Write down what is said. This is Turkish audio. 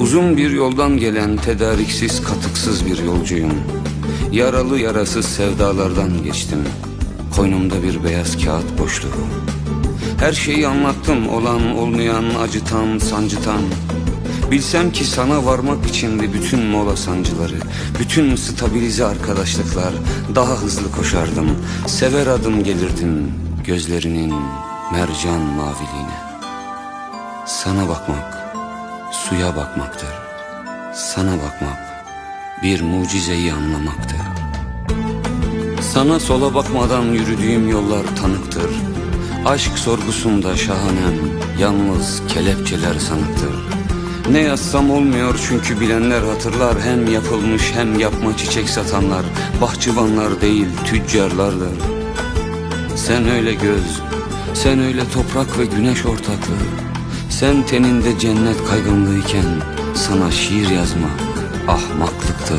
Uzun bir yoldan gelen tedariksiz katıksız bir yolcuyum. Yaralı yarasız sevdalardan geçtim. Koynumda bir beyaz kağıt boşluğu. Her şeyi anlattım olan olmayan acıtan sancıtan. Bilsem ki sana varmak içindi bütün mola sancıları Bütün stabilize arkadaşlıklar Daha hızlı koşardım. Sever adım gelirdim Gözlerinin mercan maviliğine. Sana bakmak suya bakmaktır. Sana bakmak bir mucizeyi anlamaktır. Sana sola bakmadan yürüdüğüm yollar tanıktır. Aşk sorgusunda şahanem, yalnız kelepçeler sanıktır. Ne yazsam olmuyor çünkü bilenler hatırlar Hem yapılmış hem yapma çiçek satanlar Bahçıvanlar değil tüccarlardır Sen öyle göz, sen öyle toprak ve güneş ortaklığı Sen teninde cennet kaygınlığıyken Sana şiir yazmak ahmaklıktı